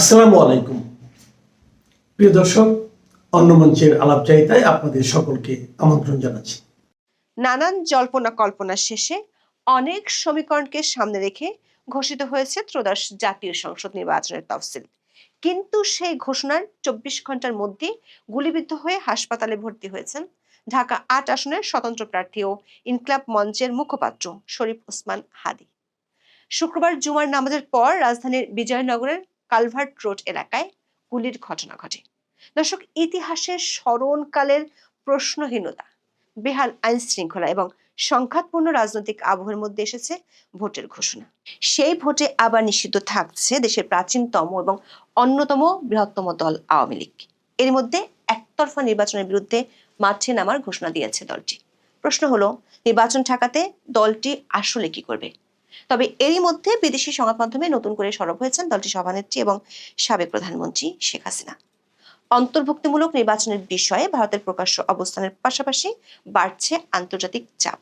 আসসালামু আলাইকুম। প্রিয় দর্শক, অন্য মঞ্চের আলাপচারিতায় আপনাদের সকলকে আমন্ত্রণ জানাচ্ছি। নানান জল্পনা কল্পনা শেষে অনেক সমীকরণকে সামনে রেখে ঘোষিত হয়েছে ত্রয়োদশ জাতীয় সংসদ নির্বাচনের তফসিল। কিন্তু সেই ঘোষণার চব্বিশ ঘণ্টার মধ্যে গুলিবিদ্ধ হয়ে হাসপাতালে ভর্তি হয়েছেন ঢাকা আট আসনের স্বতন্ত্র প্রার্থী ও ইনকলাব মঞ্চের মুখপাত্র শরীফ ওসমান হাদি। শুক্রবার জুমার নামাজের পর রাজধানীর বিজয়নগরের কালভার্ট রোড এলাকায় গুলির ঘটনা ঘটে। দর্শক ইতিহাসের স্মরণকালের প্রশ্নহীনতা, বেহাল আইন শৃঙ্খলা এবং সংঘাতপূর্ণ রাজনৈতিক আবহের মধ্যে এসেছে ভোটের ঘোষণা। সেই ভোটে আবার নিষিদ্ধ থাকছে দেশের প্রাচীনতম এবং অন্যতম বৃহত্তম দল আওয়ামী লীগ। এর মধ্যে একতরফা নির্বাচনের বিরুদ্ধে মাঠে নামার ঘোষণা দিয়েছে দলটি। প্রশ্ন হলো, নির্বাচন ঠেকাতে দলটি আসলে কি করবে? তবে এরই মধ্যে বিদেশি সংবাদ মাধ্যমে নতুন করে সরব হয়েছেন দলটির সভানেত্রী এবং সাবেক প্রধানমন্ত্রী শেখ হাসিনা। অন্তর্ভুক্তিমূলক নির্বাচনের বিষয়ে ভারতের প্রকাশ্য অবস্থানের পাশাপাশি বাড়ছে আন্তর্জাতিক চাপ।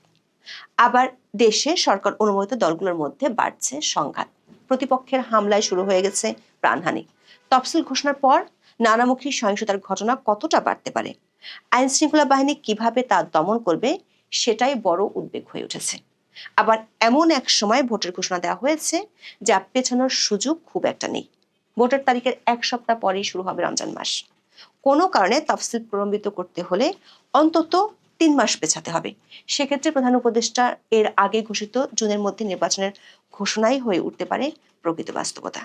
আবার দেশে সরকার অনুমোদিত দলগুলোর মধ্যে বাড়ছে সংঘাত। প্রতিপক্ষের হামলায় শুরু হয়ে গেছে প্রাণহানি। তফসিল ঘোষণার পর নানামুখী সহিংসতার ঘটনা কতটা বাড়তে পারে? আইন শৃঙ্খলা বাহিনী কীভাবে তা দমন করবে, সেটাই বড় উদ্বেগ হয়ে উঠেছে। আবার এমন এক সময় ভোটের ঘোষণা দেওয়া হয়েছে যা পেছানোর সুযোগ খুব একটা নেই। ভোটের তারিখের এক সপ্তাহ পরেই শুরু হবে রমজান মাস। কোনো কারণে তফসিল প্রলম্বিত করতে হলে অন্তত তিন মাস পেছাতে হবে। সেক্ষেত্রে প্রধান উপদেষ্টা এর আগে ঘোষিত জুনের মধ্যে নির্বাচনের ঘোষণাই হয়ে উঠতে পারে প্রকৃত বাস্তবতা।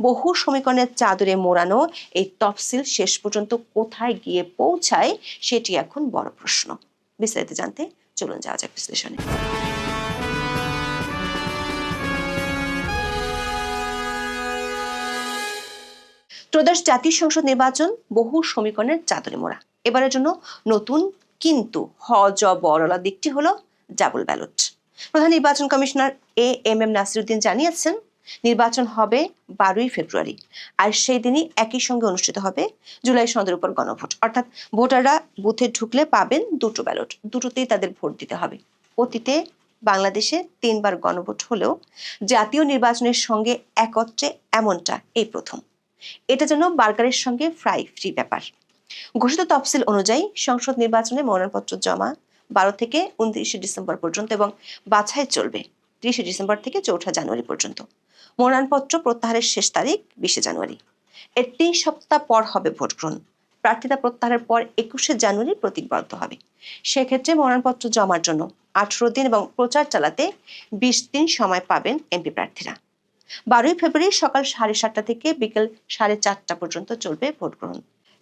বহু সমীকরণের চাদরে মোড়ানো এই তফসিল শেষ পর্যন্ত কোথায় গিয়ে পৌঁছায় সেটি এখন বড় প্রশ্ন। বিস্তারিত জানতে চলুন যাওয়া যাক বিশ্লেষণে। ত্রয়োদশ জাতীয় সংসদ নির্বাচন বহু সমীকরণের চাদরে মোড়া। এবারের জন্য নতুন কিন্তু হ জ বড়লা দিকটি হলো ডাবল ব্যালট। প্রধান নির্বাচন commissioner A M M Nasiruddin জানিয়েছেন, নির্বাচন হবে বারোই ফেব্রুয়ারি আর সেই দিনই একই সঙ্গে অনুষ্ঠিত হবে জুলাই সন্ধ্যের উপর গণভোট। অর্থাৎ ভোটাররা বুথে ঢুকলে পাবেন দুটো ব্যালট, দুটোতেই তাদের ভোট দিতে হবে। অতীতে বাংলাদেশে তিনবার গণভোট হলেও জাতীয় নির্বাচনের সঙ্গে একত্রে এমনটা এই প্রথম। এটা যেন বার্গারের সঙ্গে ফ্রাই ফ্রি ব্যাপার। ঘোষিত তফসিল অনুযায়ী সংসদ নির্বাচনে মনোনয়নপত্র জমা বারো থেকে উনত্রিশে ডিসেম্বর পর্যন্ত এবং বাছাই চলবে ত্রিশে ডিসেম্বর থেকে চৌঠা জানুয়ারি পর্যন্ত। মনোনয়নপত্র প্রত্যাহারের শেষ তারিখ বিশে জানুয়ারি। এর তিন সপ্তাহ পর হবে ভোট গ্রহণ। প্রার্থিতা প্রত্যাহারের পর একুশে জানুয়ারি প্রতীকবদ্ধ হবে। সেক্ষেত্রে মনোনয়নপত্র জমার জন্য আঠারো দিন এবং প্রচার চালাতে বিশ দিন সময় পাবেন এমপি প্রার্থীরা। বারোই ফেব্রুয়ারি সকাল সাড়ে সাতটা থেকে বিকেল সাড়ে চারটা পর্যন্ত চলবে ভোট গ্রহণ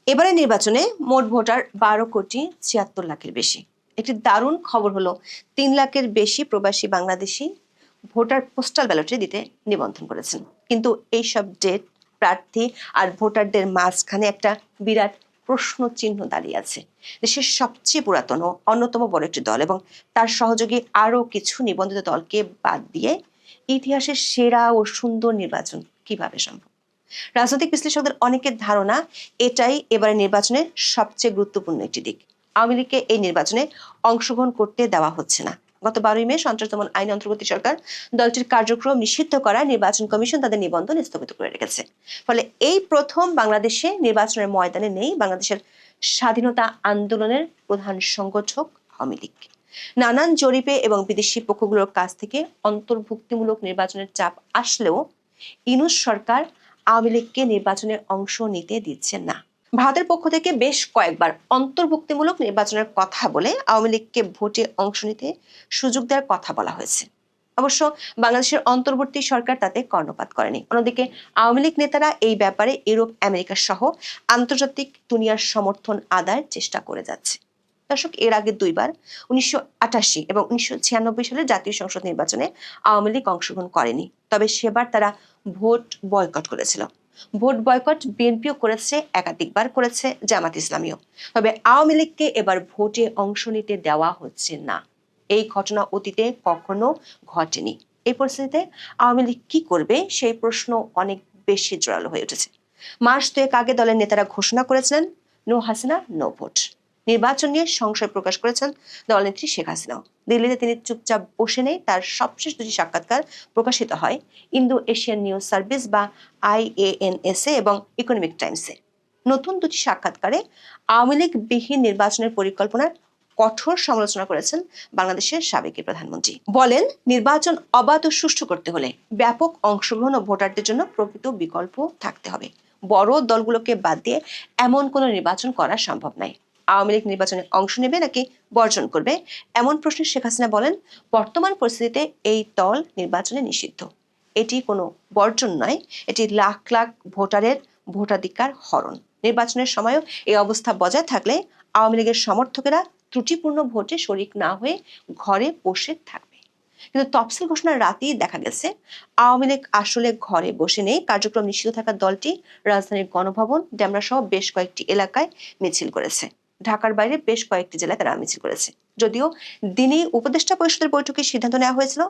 এবারে নির্বাচনে মোট ভোটার বারো কোটি ছিয়াত্তর লাখের বেশি। একটি দারুণ খবর হলো, তিন লাখের বেশি প্রবাসী বাংলাদেশি ভোটার পোস্টাল ব্যালটে দিতে নিবন্ধন করেছেন। কিন্তু এইসব ডেট, প্রার্থী আর ভোটারদের মাঝখানে একটা বিরাট প্রশ্ন চিহ্ন দাঁড়িয়ে আছে। দেশের সবচেয়ে পুরাতন অন্যতম বড় একটি দল এবং তার সহযোগী আরও কিছু নিবন্ধিত দলকে বাদ দিয়ে ইতিহাসের সেরা ও সুন্দর নির্বাচন কীভাবে সম্ভব? রাজনৈতিক বিশ্লেষকদের অনেকের ধারণা এটাই এবারে নির্বাচনের সবচেয়ে গুরুত্বপূর্ণ একটি দিক। আওয়ামী লীগকে এই নির্বাচনে অংশগ্রহণ করতে দেওয়া হচ্ছে না। গত বারোই মে সন্ত্রাস দমন আইন অন্তর্বর্তী সরকার দলটির কার্যক্রম নিষিদ্ধ করায় নির্বাচন কমিশন তাদের নিবন্ধন স্থগিত করে রেখেছে। ফলে এই প্রথম বাংলাদেশে নির্বাচনের ময়দানে নেই বাংলাদেশের স্বাধীনতা আন্দোলনের প্রধান সংগঠক আওয়ামী লীগ। নানান জরিপে এবং বিদেশি পক্ষগুলোর কাছ থেকে অন্তর্ভুক্তিমূলক নির্বাচনের চাপ আসলেও ইনুস সরকার আওয়ামী লীগকে নির্বাচনের অংশ নিতে দিচ্ছে না। ভারতের পক্ষ থেকে বেশ কয়েকবার অন্তর্ভুক্তিমূলক নির্বাচনের কথা বলে আওয়ামী লীগকে ভোটে অংশ নিতে সুযোগ দেওয়ার কথা বলা হয়েছে। অবশ্য বাংলাদেশের অন্তর্বর্তী সরকার তাতে কর্ণপাত করেনি। অন্যদিকে আওয়ামী লীগ নেতারা এই ব্যাপারে ইউরোপ, আমেরিকা সহ আন্তর্জাতিক দুনিয়ার সমর্থন আদায়ের চেষ্টা করে যাচ্ছে। দর্শক এর আগে দুইবার, উনিশশো আটাশি এবং উনিশশো ছিয়ানব্বই সালে জাতীয় সংসদ নির্বাচনে আওয়ামী লীগ অংশগ্রহণ করেনি। তবে সেবার তারা ভোট বয়কট করেছিল। ভোট বয়কট বিএনপিও করেছে, একাধিকবার করেছে জামাত ইসলামীও। তবে আওয়ামী লীগকে এবার ভোটে অংশ নিতে দেওয়া হচ্ছে না। এই ঘটনা অতীতে কখনো ঘটেনি। এই পরিস্থিতিতে আওয়ামী লীগ কি করবে সেই প্রশ্ন অনেক বেশি জোরালো হয়ে উঠেছে। মাস দুয়েক আগে দলের নেতারা ঘোষণা করেছিলেন, নো হাসিনা, নো ভোট। নির্বাচন নিয়ে সংশয় প্রকাশ করেছেন দলনেত্রী শেখ হাসিনাও। দিল্লিতে তিনি চুপচাপ বসে নেই, তার সবশেষ দুটি সাক্ষাৎকার প্রকাশিত হয় ইন্দো এশিয়ান নিউজ সার্ভিস বা আইএএনএসএ এবং ইকোনমিক টাইমসে। নতুন দুটি সাক্ষাৎকারে আওয়ামী লীগ বিহীন নির্বাচনের পরিকল্পনার কঠোর সমালোচনা করেছেন বাংলাদেশের সাবেক প্রধানমন্ত্রী। বলেন, নির্বাচন অবাধ ও সুষ্ঠু করতে হলে ব্যাপক অংশগ্রহণ ও ভোটারদের জন্য প্রকৃত বিকল্প থাকতে হবে। বড় দলগুলোকে বাদ দিয়ে এমন কোনো নির্বাচন করা সম্ভব নয়। আওয়ামী লীগ নির্বাচনে অংশ নেবে নাকি বর্জন করবে? এমন প্রশ্নে শেখ হাসিনা বলেন, বর্তমান পরিস্থিতিতে এই দল নির্বাচনে নিষিদ্ধ। এটি কোনো বর্জন নয়, এটি লাখ লাখ ভোটারের ভোটাধিকার হরণ। নির্বাচনের সময়ও এই অবস্থা বজায় থাকলে আওয়ামী লীগের সমর্থকেরা ত্রুটিপূর্ণ ভোটে শরিক না হয়ে ঘরে বসে থাকবে। কিন্তু তফসিল ঘোষণার রাতেই দেখা গেছে, আওয়ামী লীগ আসলে ঘরে বসে নেই। কার্যক্রম নিষিদ্ধ থাকা দলটি রাজধানীর গণভবন ডেমরা সহ বেশ কয়েকটি এলাকায় মিছিল করেছে। ঢাকার বাইরে বেশ কয়েকটি জেলায় তারা মিছিল করেছে। যদিও দিনেই উপদেষ্টা পরিষদের বৈঠকে সিদ্ধান্ত নেওয়া হয়েছিল,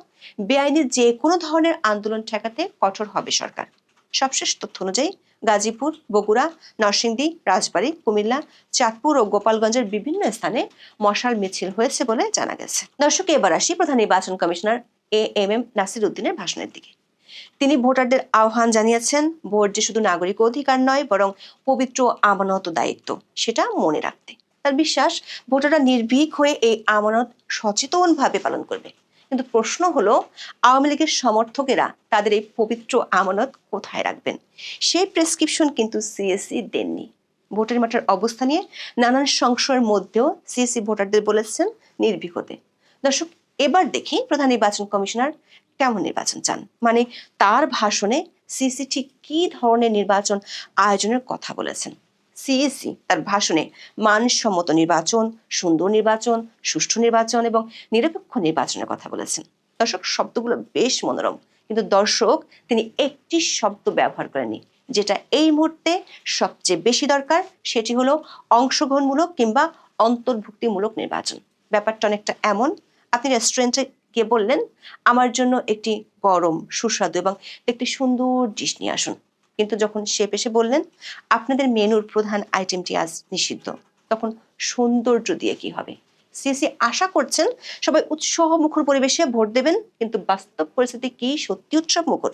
বেআইনি যে কোনো ধরনের আন্দোলন ঠেকাতে কঠোর হবে সরকার। সবশেষ তথ্য অনুযায়ী গাজীপুর, বগুড়া, নরসিংদী, রাজবাড়ী, কুমিল্লা, চাঁদপুর ও গোপালগঞ্জের বিভিন্ন স্থানে মশাল মিছিল হয়েছে বলে জানা গেছে। দর্শক, এবার আসি প্রধান নির্বাচন commissioner A M M Nasir উদ্দিনের ভাষণের দিকে। তিনি ভোটারদের আহ্বান জানিয়েছেন, ভোট যে শুধু নাগরিক অধিকার নয়, বরং পবিত্র আমানত দায়িত্ব, সেটা মনে রাখতে। তার বিশ্বাস ভোটাররা নির্ভীক হয়ে এই আমানত সচেতনভাবে পালন করবে। কিন্তু প্রশ্ন হলো, আওয়ামী লীগের সমর্থকেরা তাদের এই পবিত্র আমানত কোথায় রাখবেন? সেই প্রেসক্রিপশন কিন্তু সিএসসি দেননি। ভোটের মাঠের অবস্থা নিয়ে নানান সংশয়ের মধ্যেও সিএসসি ভোটারদের বলেছেন নির্ভীক হতে। দর্শক, এবার দেখি প্রধান নির্বাচন কমিশনার কেমন নির্বাচন চান। মানে তার ভাষণে সিএসসি ঠিক কি ধরনের নির্বাচন আয়োজনের কথা বলেছেন। সিএসসি তার ভাষণে মানসম্মত নির্বাচন, সুন্দর নির্বাচন, সুষ্ঠু নির্বাচন এবং নিরপেক্ষ নির্বাচনের কথা বলেছেন। দর্শক, শব্দগুলো বেশ মনোরম, কিন্তু দর্শক, তিনি একটি শব্দ ব্যবহার করেননি, যেটা এই মুহূর্তে সবচেয়ে বেশি দরকার। সেটি হলো অংশগ্রহণমূলক কিংবা অন্তর্ভুক্তিমূলক নির্বাচন। ব্যাপারটা অনেকটা এমন, আপনি রেস্টুরেন্টে গিয়ে বললেন, আমার জন্য একটি গরম, সুস্বাদু এবং একটি সুন্দর ডিশ নিয়ে আসুন। কিন্তু যখন শেপ এসে বললেন, আপনাদের মেনুর প্রধান আইটেমটি আজ নিষিদ্ধ, তখন সৌন্দর্য দিয়ে কি হবে? সিসি আশা করছেন সবাই উৎসাহ মুখর পরিবেশে ভোট দেবেন, কিন্তু বাস্তব পরিস্থিতি কি সত্যি উৎসব মুখর?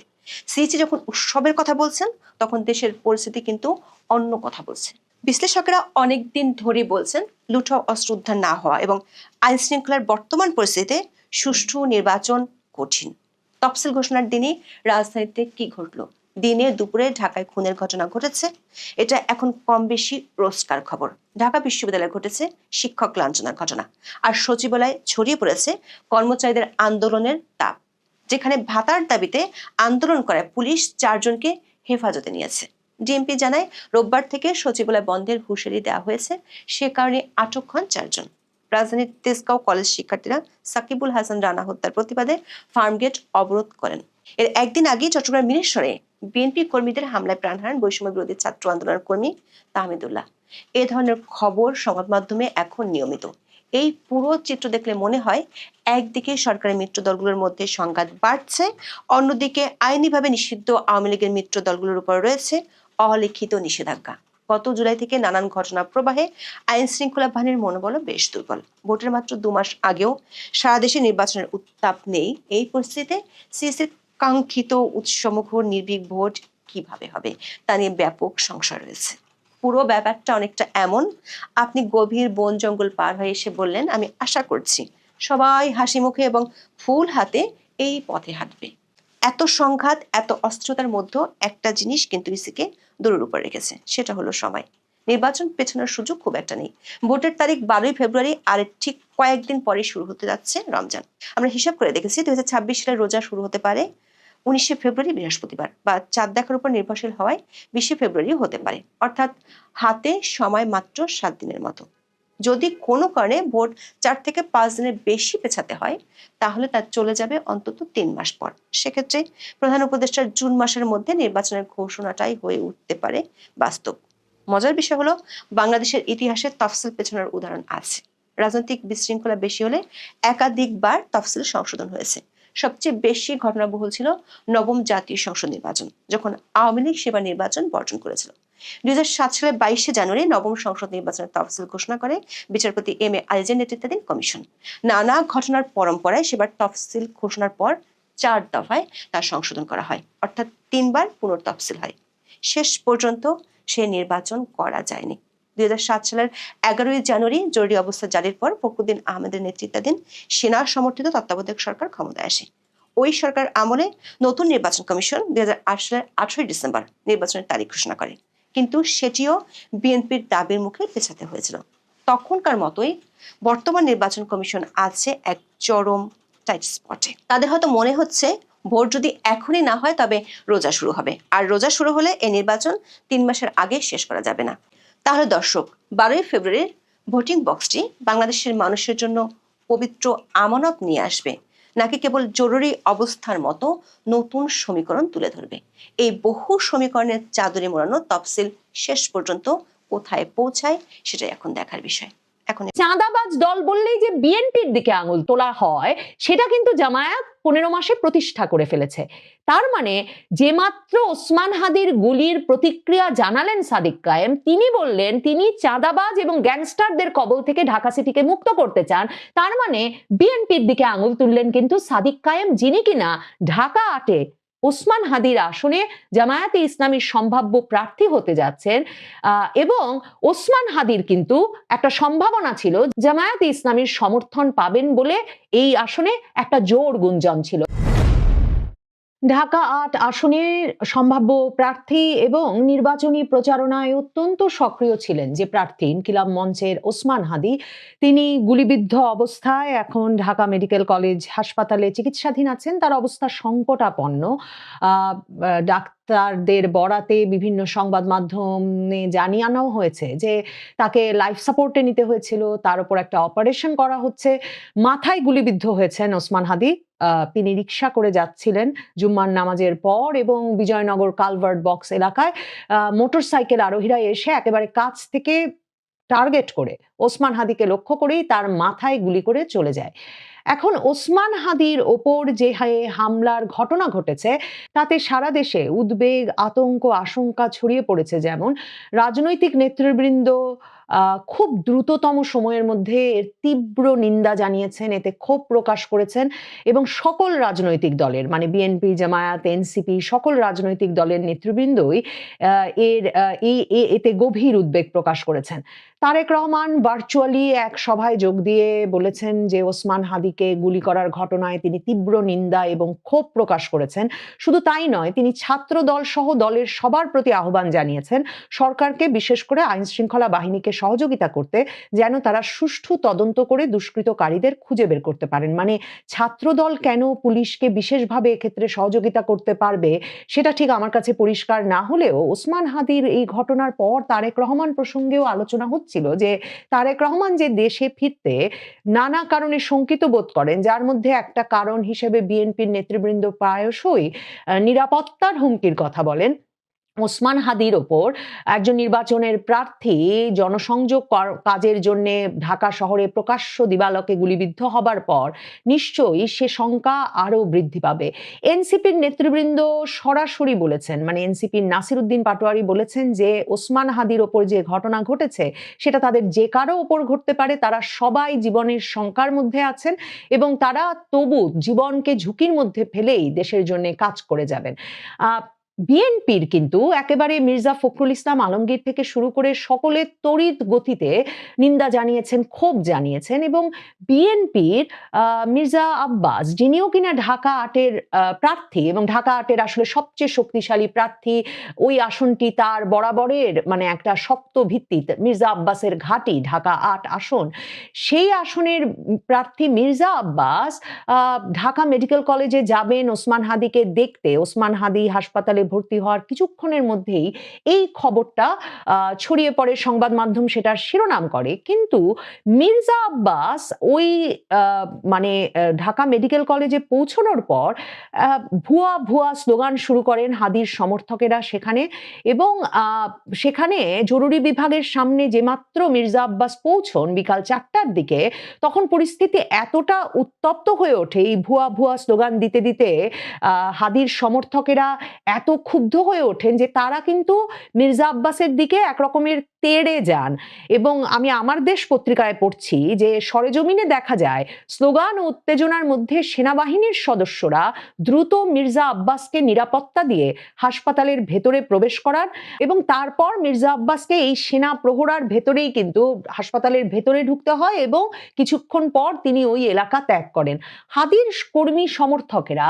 সিএসি যখন উৎসবের কথা বলছেন, তখন দেশের পরিস্থিতি কিন্তু অন্য কথা বলছে। বিশ্লেষকেরা অনেক দিন ধরে বলছেন, লুঠা অস্ত্র উদ্ধার না হওয়া এবং আইন শৃঙ্খলার বর্তমান পরিস্থিতিতে সুষ্ঠু নির্বাচন কঠিন। তফসিল ঘোষণার দিনে রাজধানীতে কি ঘটলো? দিনে দুপুরে ঢাকায় খুনের ঘটনা ঘটেছে। এটা এখন কম বেশি রোজকার খবর। ঢাকা বিশ্ববিদ্যালয়ে ঘটেছে শিক্ষক লাঞ্ছনার ঘটনা। আর সচিবালয়ে ছড়িয়ে পড়েছে কর্মচারীদের আন্দোলনের তাপ, যেখানে ভাতার দাবিতে আন্দোলন করায় পুলিশ চারজনকে হেফাজতে নিয়েছে। ডিএমপি জানায়, রোববার থেকে সচিবালয় বন্ধের হুঁশিয়ারি দেওয়া হয়েছে, সে কারণে আটক হন চারজন। রাজধানীর তেজগাঁও কলেজ শিক্ষার্থীরা সাকিবুল হাসান রানা হত্যার প্রতিবাদে ফার্মগেট অবরোধ করেন। এর একদিন আগে চট্টগ্রাম মিনেশ্বরে বিএনপি কর্মীদের হামলায় প্রাণ হারান বৈষম্য বিরোধী ছাত্র আন্দোলনের কর্মী তাহমিদুল্লাহ। এ ধরনের খবর সংবাদ মাধ্যমে এখন নিয়মিত। এই পুরো চিত্র দেখলে মনে হয়, একদিকে সরকারি মিত্র দলগুলোর মধ্যে সংঘাত বাড়ছে, অন্যদিকে আইনিভাবে নিষিদ্ধ আওয়ামী লীগের মিত্র দলগুলোর উপর রয়েছে অলিখিত নিষেধাজ্ঞা। গত জুলাই থেকে নানান ঘটনা প্রবাহে আইন শৃঙ্খলা বাহিনীর মনোবল বেশ দুর্বল। ভোটের মাত্র দু মাস আগেও সারা দেশে নির্বাচনের উত্তাপ নেই। এই পরিস্থিতিতে সিএসির কাঙ্ক্ষিত উৎসমুখর নির্ভীক ভোট কীভাবে হবে? তা নিয়ে ব্যাপক সংশয় রয়েছে। পুরো ব্যাপারটা অনেকটা এমন। আপনি গভীর বন জঙ্গল পার হয়ে এসে বললেন, আমি আশা করছি। সবাই হাসি মুখে এবং ফুল হাতে এই পথে হাঁটবে। এত সংঘাত, এত অস্ত্রতার মধ্যে একটা জিনিস কিন্তু ইসিকে দূরের উপর রেখেছে, সেটা হলো সময়। নির্বাচন পেছানোর সুযোগ খুব একটা নেই। ভোটের তারিখ বারোই ফেব্রুয়ারি আর ঠিক কয়েকদিন পরে শুরু হতে যাচ্ছে রমজান। আমরা হিসাব করে দেখেছি, দুই হাজার ছাব্বিশ সালে রোজা শুরু হতে পারে। উনিশে ফেব্রুয়ারি বৃহস্পতিবার বা চাঁদ দেখার উপর নির্ভরশীল হওয়ায় বিশে ফেব্রুয়ারিও হতে পারে। অর্থাৎ হাতে সময় মাত্র সাত দিনের মতো। যদি কোনো কারণে ভোট চার থেকে পাঁচ দিনের বেশি পেছাতে হয়, তাহলে তার চলে যাবে অন্তত তিন মাস পর। সেক্ষেত্রে প্রধান উপদেষ্টার জুন মাসের মধ্যে নির্বাচনের ঘোষণাটাই হয়ে উঠতে পারে বাস্তব। মজার বিষয় হলো, বাংলাদেশের ইতিহাসে তফসিল পেছনের উদাহরণ আছে। রাজনৈতিক বিশৃঙ্খলা বেশি হলে একাধিকবার তফসিল সংশোধন হয়েছে। সবচেয়ে বেশি ঘটনাবহুল ছিল নবম জাতীয় সংসদ নির্বাচন, যখন আওয়ামী লীগ সেবা নির্বাচন বর্জন করেছিল। দুই সালের বাইশে জানুয়ারি নবম সংসদ নির্বাচনের তফসিল ঘোষণা করে বিচারপতি এম এ আলিজের নেতৃত্বাধীন কমিশন। নানা ঘটনার পরম্পরায় সেবার তফসিল ঘোষণার পর চার দফায় তার সংশোধন করা হয়, অর্থাৎ তিনবার পুনর্তফসিল হয়। শেষ পর্যন্ত সে নির্বাচন করা যায়নি। দুই হাজার সাত সালের এগারোই জানুয়ারি জরুরি অবস্থা জারির পর ফখরুদ্দিন আহমেদের নেতৃত্বাধীন সেনা সমর্থিত তত্ত্বাবধায়ক সরকার ক্ষমতায় আসে। ওই সরকার আমলে নতুন নির্বাচন কমিশন দুই সালের আঠারোই ডিসেম্বর নির্বাচনের তারিখ ঘোষণা করে। কিন্তু সেটিও বিএনপির দাবির মুখে পেছাতে হয়েছিল। তখনকার মতোই বর্তমান নির্বাচন কমিশন আছে এক চরম টাইট স্পটে তাদের হয়তো মনে হচ্ছে ভোট যদি এখনই না হয় তবে রোজা শুরু হবে। আর রোজা শুরু হলে এই নির্বাচন তিন মাসের আগে শেষ করা যাবে না। তাহলে দর্শক, বারোই ফেব্রুয়ারির ভোটিং বক্সটি বাংলাদেশের মানুষের জন্য পবিত্র আমানত নিয়ে আসবে। নাকি কেবল জরুরি অবস্থার মতো নতুন সমীকরণ তুলে ধরবে? এই বহু সমীকরণের চাদরে মোড়ানো তফসিল শেষ পর্যন্ত কোথায় পৌঁছায়, সেটাই এখন দেখার বিষয়। এখন চাঁদাবাজ দল বললেই যে বিএনপির দিকে আঙুল তোলা হয়, সেটা কিন্তু জামায়াত পনেরো মাসে প্রতিষ্ঠা করে ফেলেছে। তার মানে যে মাত্র ওসমান হাদির গুলির প্রতিক্রিয়া জানালেন সাদিক কায়েম, তিনি বললেন তিনি চাঁদাবাজ এবং গ্যাংস্টারদের কবল থেকে ঢাকা সিটিকে মুক্ত করতে চান, তার মানে বিএনপির দিকে আঙুল তুললেন কিন্তু সাদিক কায়েম, যিনি কিনা ঢাকা আটে ওসমান হাদির আসনে জামায়াতে ইসলামীর সম্ভাব্য প্রার্থী হতে যাচ্ছেন এবং ওসমান হাদির কিন্তু একটা সম্ভাবনা ছিল, জামায়াতে ইসলামীর সমর্থন পাবেন বলে এই আসনে একটা জোর গুঞ্জন ছিল। ঢাকা আট আসনের সম্ভাব্য প্রার্থী এবং নির্বাচনী প্রচারণায় অত্যন্ত সক্রিয় ছিলেন যে প্রার্থী ইনকিলাব মঞ্চের ওসমান হাদি। তিনি গুলিবিদ্ধ অবস্থায় এখন ঢাকা মেডিকেল কলেজ হাসপাতালে চিকিৎসাধীন আছেন। তার অবস্থা সংকটাপন্ন। ডাক্তারদের বরাতে বিভিন্ন সংবাদ মাধ্যমে জানিয়ানো হয়েছে যে তাকে লাইফ সাপোর্টে নিতে হয়েছিল। তার উপর একটা অপারেশন করা হচ্ছে। মাথায় গুলিবিদ্ধ হয়েছেন ওসমান হাদি। তিনি রিক্সা করে যাচ্ছিলেন জুম্মার নামাজের পর এবং বিজয়নগর কালভার্ট বক্স এলাকায় মোটর সাইকেল আরোহীরা এসে একেবারে কাছ থেকে টার্গেট করে ওসমান হাদিকে লক্ষ্য করেই তার মাথায় গুলি করে চলে যায়। এখন ওসমান হাদির ওপর যে হামলার ঘটনা ঘটেছে, তাতে সারা দেশে উদ্বেগ, আতঙ্ক, আশঙ্কা ছড়িয়ে পড়েছে যেমন রাজনৈতিক নেতৃবৃন্দ খুব দ্রুততম সময়ের মধ্যে এর তীব্র নিন্দা জানিয়েছেন, এতে ক্ষোভ প্রকাশ করেছেন এবং সকল রাজনৈতিক দলের মানে বিএনপি জামায়াত এনসিপি সকল রাজনৈতিক দলের নেতৃবৃন্দই এর এই এতে গভীর উদ্বেগ প্রকাশ করেছেন। তারেক রহমান ভার্চুয়ালি এক সভায় যোগ দিয়ে বলেছেন যে, ওসমান হাদিকে গুলি করার ঘটনায় তিনি তীব্র নিন্দা এবং ক্ষোভ প্রকাশ করেছেন। শুধু তাই নয়, তিনি ছাত্র দল সহ দলের সবার প্রতি আহ্বান জানিয়েছেন, সরকারকে বিশেষ করে আইন শৃঙ্খলা বাহিনীকে সহযোগিতা করতে যেন তারা সুষ্ঠু তদন্ত করে দুষ্কৃতকারীদের খুঁজে বের করতে পারেন। মানে ছাত্রদল কেন পুলিশকে বিশেষভাবে এক্ষেত্রে সহযোগিতা করতে পারবে সেটা ঠিক আমার কাছে পরিষ্কার না হলেও ওসমান হাদির এই ঘটনার পর তারেক রহমান প্রসঙ্গেও আলোচনা হচ্ছিল যে তারেক রহমান যে দেশে ফিরতে নানা কারণে শঙ্কিত বোধ করেন, যার মধ্যে একটা কারণ হিসেবে বিএনপির নেতৃবৃন্দ প্রায়শই নিরাপত্তার হুমকির কথা বলেন। ওসমান হাদির ওপর একজন নির্বাচনের প্রার্থী জনসংযোগ কাজের জন্য ঢাকা শহরে প্রকাশ্য দিবালকে গুলিবিদ্ধ হবার পর নিশ্চয়ই সে সংখ্যা আরও বৃদ্ধি পাবে। এনসিপির নেতৃবৃন্দ সরাসরি বলেছেন মানে এনসিপির নাসির উদ্দিন পাটোয়ারি বলেছেন যে ওসমান হাদির ওপর যে ঘটনা ঘটেছে, সেটা তাদের যে কারও ওপর ঘটতে পারে, তারা সবাই জীবনের শঙ্কার মধ্যে আছেন এবং তারা তবু জীবনকে ঝুঁকির মধ্যে ফেলেই দেশের জন্য কাজ করে যাবেন। বিএনপির কিন্তু একেবারে মির্জা ফখরুল ইসলাম আলমগীর থেকে শুরু করে সকলে তড়িৎ গতিতে নিন্দা জানিয়েছেন, ক্ষোভ জানিয়েছেন এবং বিএনপির মির্জা আব্বাস, যিনিও কিনা ঢাকা আটের প্রার্থী এবং ঢাকা আটের আসলে সবচেয়ে শক্তিশালী প্রার্থী, ওই আসনটি তার বরাবরের মানে একটা শক্ত ভিত্তি মির্জা আব্বাসের ঘাঁটি, ঢাকা আট আসন, সেই আসনের প্রার্থী মির্জা আব্বাস ঢাকা মেডিকেল কলেজে যাবেন ওসমান হাদিকে দেখতে, ওসমান হাদি হাসপাতালে ভর্তি হওয়ার কিছুক্ষণের মধ্যেই এই খবরটা ছড়িয়ে পড়ে সংবাদ মাধ্যম সেটার শিরোনাম করে। কিন্তু মির্জা আব্বাস ওই মানে ঢাকা মেডিকেল কলেজে পৌঁছানোর পর ভুয়া ভুয়া স্লোগান শুরু করেন হাদির সমর্থকেরা সেখানে এবং সেখানে জরুরি বিভাগের সামনে যে মাত্র মির্জা আব্বাস পৌঁছন বিকাল চারটার দিকে, তখন পরিস্থিতি এতটা উত্তপ্ত হয়ে ওঠে এই ভুয়া ভুয়া স্লোগান দিতে দিতে হাদির সমর্থকেরা এত ক্ষুব্ধ হয়ে ওঠেন যে তারা কিন্তু মির্জা আব্বাসের দিকে একরকমের তেড়ে যান। এবং আমি আমার দেশ পত্রিকায় পড়ছি যে সরেজমিনে দেখা যায়, স্লোগান ও উত্তেজনার মধ্যে সেনাবাহিনীর সদস্যরা দ্রুত মির্জা আব্বাসকে নিরাপত্তা দিয়ে হাসপাতালের ভেতরে প্রবেশ করার এবং তারপর মির্জা আব্বাসকে এই সেনা প্রহরার ভেতরেই কিন্তু হাসপাতালের ভেতরে ঢুকতে হয় এবং কিছুক্ষণ পর তিনি ওই এলাকা ত্যাগ করেন। হাদির কর্মী সমর্থকেরা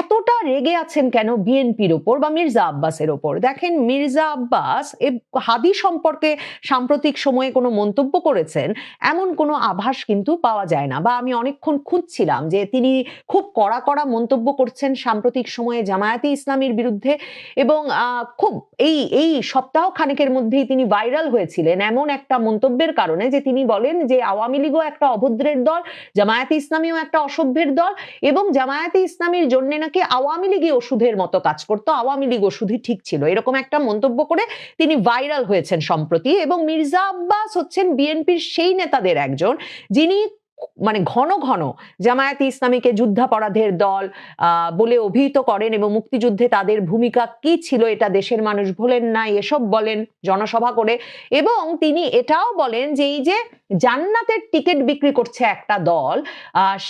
এতটা রেগে আছেন কেন বিএনপির ওপর? বা মির্জা আব্বাসের ওপর। দেখেন, মির্জা আব্বাস এ হাদি সম্পর্কে সাম্প্রতিক সময়ে কোনো মন্তব্য করেছেন, এমন কোনো আভাস কিন্তু পাওয়া যায় না। বা আমি অনেকক্ষণ খুঁজছিলাম যে তিনি খুব কড়া কড়া মন্তব্য করছেন সাম্প্রতিক সময়ে জামায়াতে ইসলামীর বিরুদ্ধে এবং খুব এই এই সপ্তাহ খানেকের মধ্যেই তিনি ভাইরাল হয়েছিলেন এমন একটা মন্তব্যের কারণে যে তিনি বলেন যে আওয়ামী লীগও একটা অভদ্রের দল, জামায়াতে ইসলামীও একটা অসভ্যের দল এবং জামায়াতে ইসলামীর জন্য নাকি আওয়ামী লীগই ওষুধের মতো কাজ করতো। আওয়ামী লীগ ওষুধই ঠিক ছিল। এরকম একটা মন্তব্য করে তিনি ভাইরাল হয়েছেন সম্প্রতি এবং মির্জা আব্বাস হচ্ছেন বিএনপির সেই নেতাদের একজন যিনি মানে ঘন ঘন জামায়াতে ইসলামীকে যুদ্ধাপরাধের দল বলে অভিহিত করেন এবং মুক্তিযুদ্ধে তাদের ভূমিকা কি ছিল এটা দেশের মানুষ ভোলেন না এসব বলেন, জনসভা করে এবং তিনি এটাও বলেন যে এই যে জান্নাতের টিকিট বিক্রি করছে একটা দল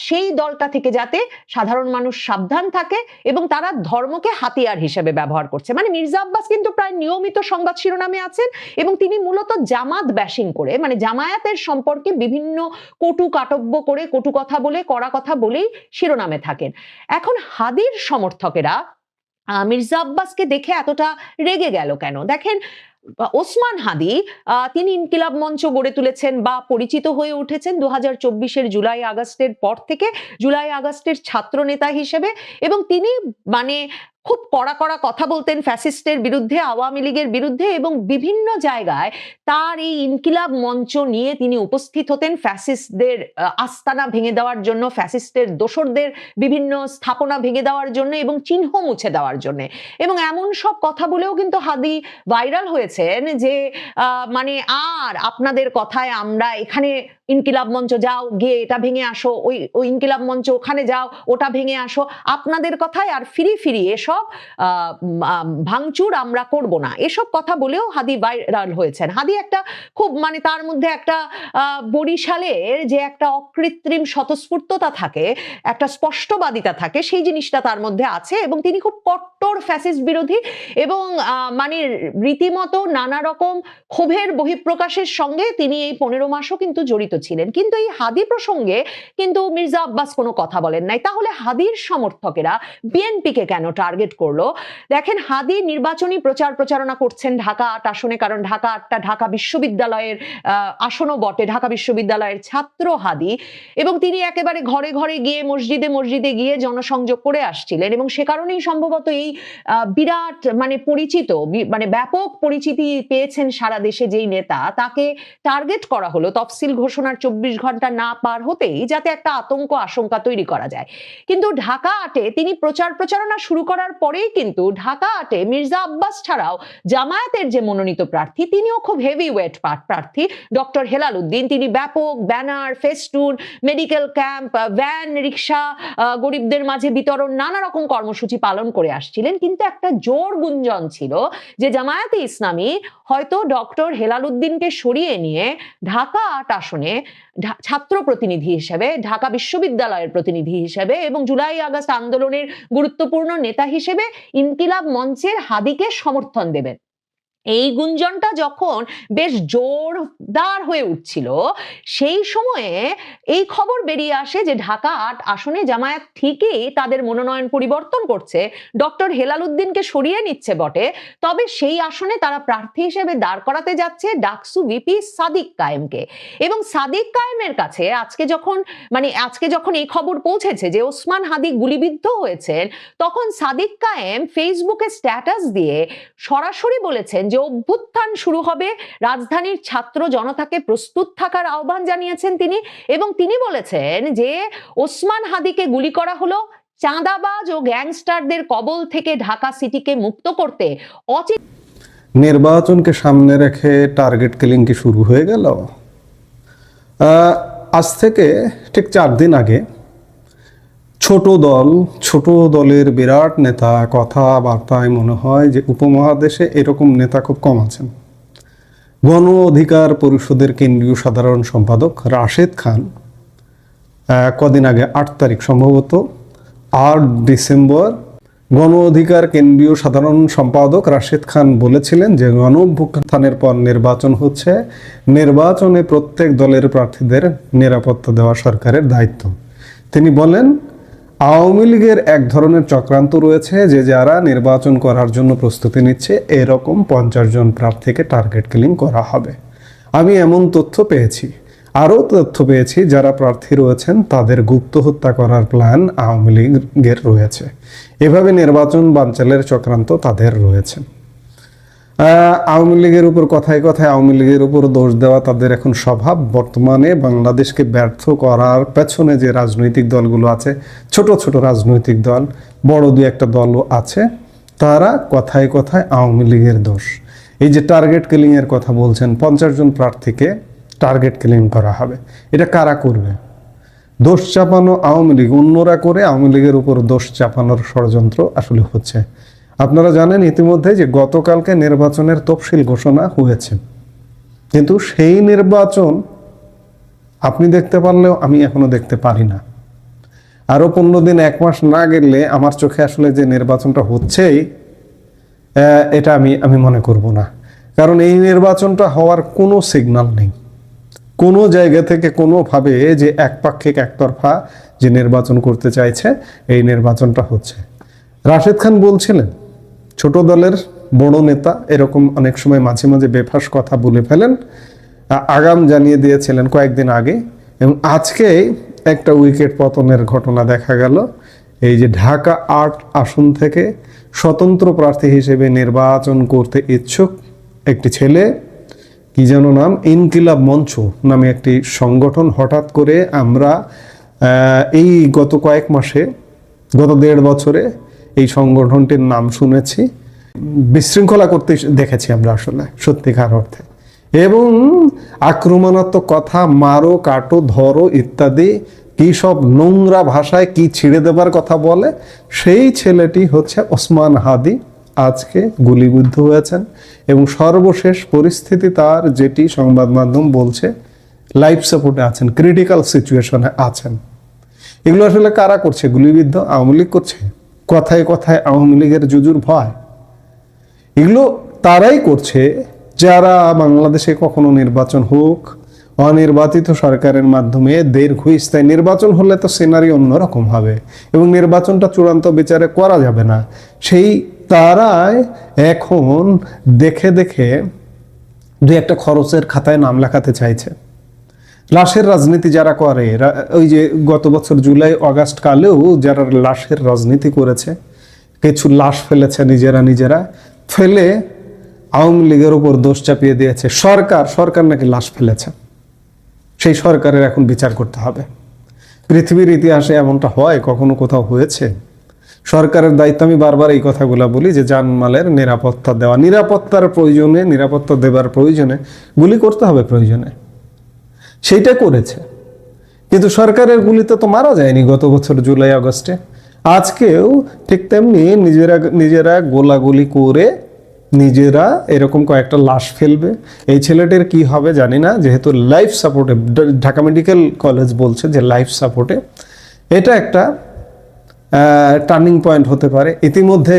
সেই দলটা থেকে যাতে সাধারণ মানুষ সাবধান থাকে এবং তারা ধর্মকে হাতিয়ার হিসেবে ব্যবহার করছে। মানে মির্জা আব্বাস কিন্তু প্রায় নিয়মিত সংবাদ শিরোনামে আছেন এবং তিনি মূলত জামাত ব্যাশিং করে মানে জামায়াতের সম্পর্কে বিভিন্ন কটু কাটব্য করে, কটু কথা বলে, কড়া কথা বলেই শিরোনামে থাকেন। এখন হাদির সমর্থকেরা মির্জা আব্বাসকে দেখে এতটা রেগে গেল কেন? দেখেন ওসমান হাদি তিনি ইনকিলাব মঞ্চ গড়ে তুলেছেন বা পরিচিত হয়ে উঠেছেন দু হাজার জুলাই আগস্টের পর থেকে, জুলাই আগস্টের ছাত্র নেতা হিসেবে। এবং তিনি মানে খুব কড়া কড়া কথা বলতেন ফ্যাসিস্টের বিরুদ্ধে, আওয়ামী লীগের বিরুদ্ধে এবং বিভিন্ন জায়গায় তার এই ইনকিলাব মঞ্চ নিয়ে তিনি উপস্থিত হতেন। ফ্যাসিস্টদের আস্তানা ভেঙে দেওয়ার জন্য ফ্যাসিস্টের দোসরদের বিভিন্ন স্থাপনা ভেঙে দেওয়ার জন্য এবং চিহ্ন মুছে দেওয়ার জন্য। এবং এমন সব কথা বলেও কিন্তু হাদি ভাইরাল হয়েছেন যে মানে আর আপনাদের কথায় আমরা এখানে ইনকিলাব মঞ্চ যাও, গিয়ে এটা ভেঙে আসো, ওই ওই ইনকিলাব মঞ্চ ওখানে যাও, ওটা ভেঙে আসো। আপনাদের কথায় আর ফিরি ফিরি এসব ভাঙচুর আমরা করব না। এসব কথা বলেও হাদি ভাইরাল হয়েছেন। হাদি একটা খুব মানে তার মধ্যে একটা বরিশালের যে একটা অকৃত্রিম স্বতঃস্ফূর্ততা থাকে, একটা স্পষ্টবাদিতা থাকে, সেই জিনিসটা তার মধ্যে আছে এবং তিনি খুব কট্টর ফ্যাসিস্ট বিরোধী এবং মানে রীতিমতো নানা রকম ক্ষোভের বহিঃপ্রকাশের সঙ্গে তিনি এই পনেরো মাসও কিন্তু জড়িত ছিলেন। কিন্তু এই হাদি প্রসঙ্গে কিন্তু মির্জা আব্বাস কোনো কথা বলেন নাই। তাহলে হাদির সমর্থকেরা বিএনপিকে কেন টার্গেট করল? দেখেন, হাদি নির্বাচনী প্রচার প্রচারণা করছেন ঢাকা আট আসনে, কারণ ঢাকা আটটা ঢাকা বিশ্ববিদ্যালয়ের আসনও বটে। ঢাকা বিশ্ববিদ্যালয়ের ছাত্র হাদি। এবং তিনি একেবারে ঘরে ঘরে গিয়ে মসজিদে মসজিদে গিয়ে জনসংযোগ করে আসছিলেন। এবং সে কারণেই সম্ভবত এই বিরাট মানে পরিচিত মানে ব্যাপক পরিচিতি পেয়েছেন সারা দেশে যেই নেতা। তাকে টার্গেট করা হলো, তফসিল ঘোষণার চব্বিশ ঘণ্টা না পার হতেই যাতে একটা আতঙ্ক, আশঙ্কা তৈরি করা যায়। কিন্তু ঢাকা আটে তিনি প্রচার প্রচারণা শুরু করার পরেই কিন্তু ঢাকা আটে মির্জা আব্বাস ছাড়াও জামায়াতের যে মনোনীত প্রার্থী, তিনিও খুব হেভি ওয়েট প্রার্থী। ডক্টর হেলাল উদ্দিন, তিনি ব্যাপক banner, festoon medical camp van rickshaw গরিবদের মাঝে বিতরণ, নানা রকম কর্মসূচি পালন করে আসছিলেন। কিন্তু একটা জোর গুঞ্জন ছিল যে জামায়াতে ইসলামী হয়তো ডক্টর হেলাল উদ্দিনকে সরিয়ে নিয়ে ঢাকা আট আসনে ছাত্র প্রতিনিধি হিসেবে, ঢাকা বিশ্ববিদ্যালয়ের প্রতিনিধি হিসেবে এবং জুলাই আগস্ট আন্দোলনের গুরুত্বপূর্ণ নেতা হিসেবে ইনকিলাব মঞ্চের হাদিকে সমর্থন দেবেন। এই গুঞ্জনটা যখন বেশ জোরদার হয়ে উঠছিল, সেই সময়ে এই খবর বেরিয়ে আসে যে ঢাকা আট আসনে জামায়াত ঠিকই তাদের মনোনয়ন পরিবর্তন করছে। ডক্টর হেলাল উদ্দিনকে সরিয়ে নিচ্ছে বটে। তবে সেই আসনে তারা প্রার্থী হিসেবে দাঁড় করাতে যাচ্ছে ডাকসু ভিপি সাদিক কায়েমকে। এবং সাদিক কায়েমের কাছে আজকে যখন মানে আজকে যখন এই খবর পৌঁছেছে যে ওসমান হাদি গুলিবিদ্ধ হয়েছেন, তখন সাদিক কায়েম ফেসবুকে স্ট্যাটাস দিয়ে সরাসরি বলেছেন যে অভ্যুত্থান শুরু হবে, রাজধানীর ছাত্র জনতাকে প্রস্তুত থাকার আহ্বান জানিয়েছেন তিনি এবং তিনি বলেছেন যে ওসমান হাদিকে গুলি করা হলো চাঁদাবাজ ও গ্যাংস্টারদের কবল থেকে ঢাকা সিটিকে মুক্ত করতে। অচিন নির্বাচনকে সামনে রেখে টার্গেট কিলিং কি শুরু হয়ে গেল? আজ থেকে ঠিক চার দিন আগে ছোট দল, ছোট দলের বিরাট নেতা কথাবার্তায় মনে হয় যে উপমহাদেশে এরকম নেতা খুব কম আছেন। গণ অধিকার পরিষদের কেন্দ্রীয় সাধারণ সম্পাদক রাশেদ খান কদিন আগে আট তারিখ সম্ভবত, আট ডিসেম্বর গণ অধিকার কেন্দ্রীয় সাধারণ সম্পাদক রাশেদ খান বলেছিলেন যে গণ পর নির্বাচন হচ্ছে। নির্বাচনে প্রত্যেক দলের প্রার্থীদের নিরাপত্তা দেওয়া সরকারের দায়িত্ব। তিনি বলেন আওয়ামী লীগের এক ধরনের চক্রান্ত রয়েছে যে যারা নির্বাচন করার জন্য প্রস্তুতি নিচ্ছে, এরকম পঞ্চাশ জন প্রার্থীকে টার্গেট কিলিং করা হবে। আমি এমন তথ্য পেয়েছি। আরও তথ্য পেয়েছি, যারা প্রার্থী রয়েছেন, তাদের গুপ্ত হত্যা করার প্ল্যান আওয়ামী লীগের রয়েছে। এভাবে নির্বাচন বাঞ্চালের চক্রান্ত তাদের রয়েছে। আওয়ামী লীগের উপর কথায় কথায় আওয়ামী লীগের উপর দোষ দেওয়া তাদের এখন স্বভাব। বর্তমানে বাংলাদেশকে ব্যর্থ করার পেছনে যে রাজনৈতিক দলগুলো আছে, ছোট ছোট রাজনৈতিক দল, বড় দু একটা দলও আছে, তারা কথায় কথায় আওয়ামী লীগের দোষ। এই যে টার্গেট কিলিংয়ের কথা বলছেন, পঞ্চাশ জন প্রার্থীকে টার্গেট কিলিং করা হবে। এটা কারা করবে? দোষ চাপানো আওয়ামী লীগ। অন্যরা করে আওয়ামী লীগের উপর দোষ চাপানোর ষড়যন্ত্র আসলে হচ্ছে। আপনারা জানেন ইতিমধ্যে যে গতকালকে নির্বাচনের তফসিল ঘোষণা হয়েছে। কিন্তু সেই নির্বাচন আপনি দেখতে পারলেও আমি এখনও দেখতে পারি না। আরও পনেরো দিন, এক মাস না গেলে আমার চোখে আসলে যে নির্বাচনটা হচ্ছেই এটা আমি আমি মনে করব না। কারণ এই নির্বাচনটা হওয়ার কোনো সিগন্যাল নেই। কোনো জায়গা থেকে কোনোভাবে যে একপাক্ষিক, একতরফা যে নির্বাচন করতে চাইছে, এই নির্বাচনটা হচ্ছে। রাশেদ খান বলছিলেন ছোট দলের বড় নেতা এরকম অনেক সময় মাঝে মাঝে বেফাস কথা বলে ফেলেন আগাম জানিয়ে দিয়েছিলেন কয়েকদিন আগে। এবং আজকে একটা উইকেট পতনের ঘটনা দেখা গেল। এই যে ঢাকা আট আসন থেকে স্বতন্ত্র প্রার্থী হিসেবে নির্বাচন করতে ইচ্ছুক একটি ছেলে, কি যেন নাম? ইনকিলাব মঞ্চ নামে একটি সংগঠন। হঠাৎ করে আমরা এই গত কয়েক মাসে, গত দেড় বছরে এই সংগঠনটির নাম শুনেছি। বিশৃঙ্খলা করতে দেখেছি আমরা আসলে, সত্যিকার অর্থে। এবং আক্রমণাত্মক কথা, মারো, কাটো, ধরো ইত্যাদি, কি সব নোংরা ভাষায় কি ছিঁড়ে দেবার কথা বলে, সেই ছেলেটি হচ্ছে ওসমান হাদি, আজকে গুলিবিদ্ধ হয়েছেন। এবং সর্বশেষ পরিস্থিতি তার, যেটি সংবাদ মাধ্যম বলছে লাইফ সাপোর্টে আছেন ক্রিটিক্যাল সিচুয়েশনে আছেন। এগুলো আসলে কারা করছে? গুলিবিদ্ধ আওয়ামী লীগ করছে? কথায় কথায় আওয়ামী লীগের জুজুর ভয়। এগুলো তারাই করছে, যারা বাংলাদেশে কখনো নির্বাচন হোক, অনির্বাচিত সরকারের মাধ্যমে দীর্ঘস্থায়ী নির্বাচন হলে তো সিনারি অন্যরকম হবে এবং নির্বাচনটা চূড়ান্ত বিচারে করা যাবে না। সেই তারাই এখন দেখে দেখে দু একটা খরচের খাতায় নাম লেখাতে চাইছে। লাশের রাজনীতি যারা করে ওই যে গত বছর জুলাই, অগাস্ট কালেও যারা লাশের রাজনীতি করেছে, কিছু লাশ ফেলেছে নিজেরা নিজেরা, ফেলে আওয়ামী লীগের উপর দোষ চাপিয়ে দিয়েছে। সরকার সরকার নাকি লাশ ফেলেছে। সেই সরকারের এখন বিচার করতে হবে। পৃথিবীর ইতিহাসে এমনটা হয়, কখনো কোথাও হয়েছে। সরকারের দায়িত্ব, আমি বারবার এই কথাগুলো বলি যে জানমালের নিরাপত্তা দেওয়া, নিরাপত্তার প্রয়োজনে, নিরাপত্তা দেবার প্রয়োজনে, গুলি করতে হবে প্রয়োজনে। সেইটা করেছে। কিন্তু সরকারের গুলিতে তো মারা যায়নি গত বছর জুলাই, আগস্টে। আজকেও ঠিক তেমনি নিজেরা নিজেরা গোলাগুলি করে নিজেরা এরকম কয়েকটা লাশ ফেলবে। এই ছেলেটির কি হবে জানি না, যেহেতু লাইফ সাপোর্টে ঢাকা মেডিকেল কলেজ বলছে যে লাইফ সাপোর্টে এটা একটা টার্নিং পয়েন্ট হতে পারে। ইতিমধ্যে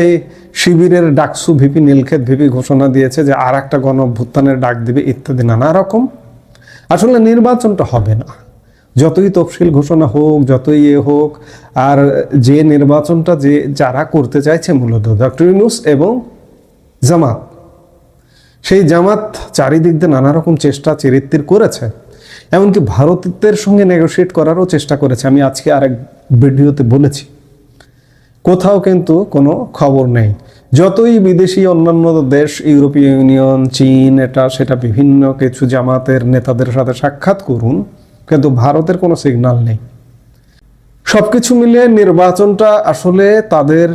শিবিরের ডাকসু ভিপি নীলক্ষেত ভিপি ঘোষণা দিয়েছে যে আর একটা গণ অভ্যুত্থানের ডাক দিবে ইত্যাদি নানা রকম। আসলে নির্বাচনটা হবে না। যতই তফসিল ঘোষণা হোক, যতই এ হোক, আর যে নির্বাচনটা যে যারা করতে চাইছে মূলত ডক্টর ইউনুস এবং জামাত, সেই জামাত চারিদিক দিয়ে নানা রকম চেষ্টা, চরিত্রের করেছে। এমনকি ভারতের সঙ্গে নেগোশিয়েট করারও চেষ্টা করেছে। আমি আজকে আরেক ভিডিওতে বলেছি। কোথাও কিন্তু কোনো খবর নেই। যতই বিদেশি, অন্যান্য দেশ, ইউরোপীয় ইউনিয়ন, চীন, এটা, সেটা বিভিন্ন কিছু জামাতের নেতাদের সাথে সাক্ষাৎ করুন, কিন্তু ভারতের কোনো সিগন্যাল নেই। সবকিছু মিলিয়ে নির্বাচনটা আসলে তাদের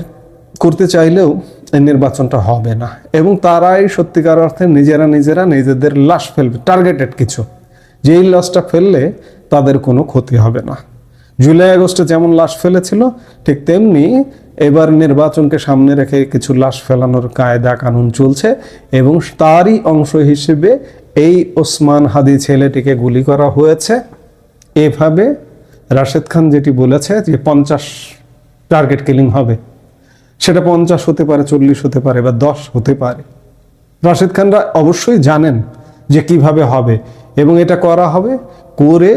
করতে চাইলেও এই নির্বাচনটা হবে না। এবং তারাই সত্যিকার অর্থে নিজেরা নিজেরা নিজেদের লাশ ফেলবে টার্গেটেড কিছু। যেই লাশটা ফেললে তাদের কোনো ক্ষতি হবে না। জুলাই আগস্টে যেমন লাশ ফেলেছিল, ঠিক তেমনি এবার নির্বাচনকে সামনে রেখে কিছু লাশ ফেলানোর কায়দা কানুন চলছে এবং তারই অংশ হিসেবে এই ওসমান হাদি ছেলেটিকে গুলি করা হয়েছে। এভাবে রাশেদ খান যেটি বলেছে যে পঞ্চাশ টার্গেট কিলিং হবে। সেটা পঞ্চাশ হতে পারে, চল্লিশ হতে পারে বা দশ হতে পারে। রাশেদ খানরা অবশ্যই জানেন যে কীভাবে হবে এবং এটা করা হবে। করে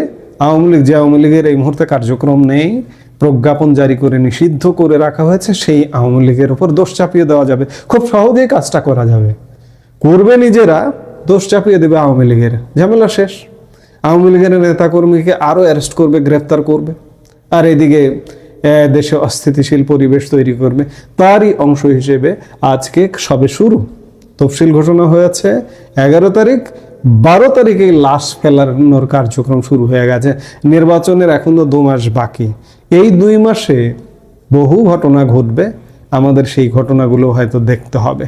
আওয়ামী লীগ, যে আওয়ামী লীগের এই মুহূর্তে কার্যক্রম নেই প্রজ্ঞাপন জারি করে নিষিদ্ধ করে রাখা হয়েছে, সেই আওয়ামী লীগের উপর দোষ চাপিয়ে দেওয়া যাবে। খুব সহজেই কাজটা করা যাবে। করবে নিজেরা, দোষ চাপিয়ে দেবে আওয়ামী লীগের। ঝামেলা শেষ। আওয়ামী লীগের নেতাকর্মীকে আরও অ্যারেস্ট করবে, গ্রেপ্তার করবে। আর এদিকে দেশে অস্থিতিশীল পরিবেশ তৈরি করবে। তারই অংশ হিসেবে আজকে সবে শুরু। তফসিল ঘোষণা হয়েছে, এগারো তারিখ, বারো তারিখে লাশ ফেলানোর কার্যক্রম শুরু হয়ে গেছে। নির্বাচনের এখনও দু মাস বাকি। এই দুই মাসে বহু ঘটনা ঘটবে। আমাদের সেই ঘটনাগুলো হয়তো দেখতে হবে।